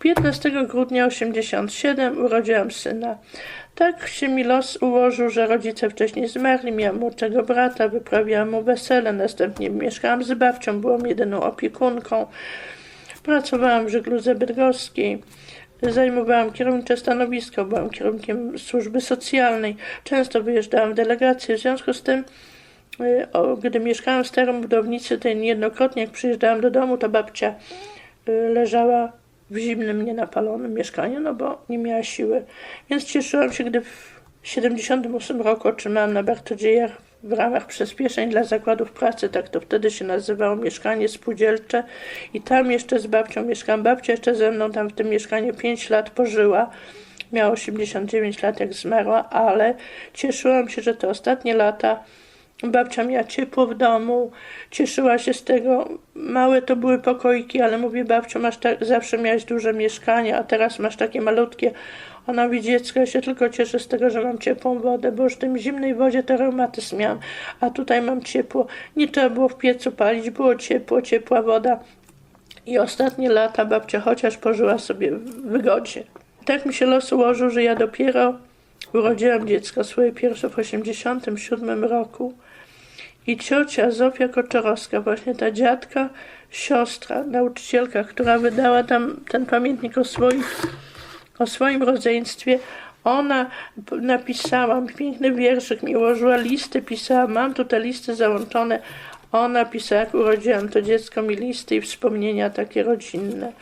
15 grudnia 87 urodziłam syna. Tak się mi los ułożył, że rodzice wcześniej zmarli, miałam młodszego brata, wyprawiałam mu wesele, następnie mieszkałam z babcią, byłam jedyną opiekunką. Pracowałam w żegludze bydgoskiej. Zajmowałam kierownicze stanowisko, byłam kierownikiem służby socjalnej. Często wyjeżdżałam w delegacje. W związku z tym, y, gdy mieszkałam w starym budownicy, to niejednokrotnie jak przyjeżdżałam do domu, to babcia y, leżała w zimnym, nienapalonym mieszkaniu, no bo nie miała siły. Więc cieszyłam się, gdy w 78 roku otrzymałam na Bartodziejach w ramach przyspieszeń dla zakładów pracy, tak to wtedy się nazywało mieszkanie spółdzielcze i tam jeszcze z babcią mieszkałam. Babcia jeszcze ze mną tam w tym mieszkaniu 5 lat pożyła. Miała 89 lat jak zmarła, ale cieszyłam się, że te ostatnie lata Babcia miała ciepło w domu, cieszyła się z tego. Małe to były pokoiki, ale mówię, babciu, masz tak, zawsze miałaś duże mieszkanie, a teraz masz takie malutkie. Ona mówi, dziecko, ja się tylko cieszę z tego, że mam ciepłą wodę, bo już w tym zimnej wodzie to reumatyzm miałam, a tutaj mam ciepło. Nie trzeba było w piecu palić, było ciepło, ciepła woda. I ostatnie lata babcia chociaż pożyła sobie w wygodzie. Tak mi się los ułożył, że ja dopiero urodziłam dziecko swoje pierwsze w 87 roku. I ciocia Zofia Koczorowska, właśnie ta dziadka, siostra, nauczycielka, która wydała tam ten pamiętnik o, swoich, o swoim rodzeństwie, ona napisała, piękny wierszyk mi ułożyła, listy pisała, mam tu te listy załączone. Ona pisała, jak urodziłam to dziecko, mi listy i wspomnienia takie rodzinne.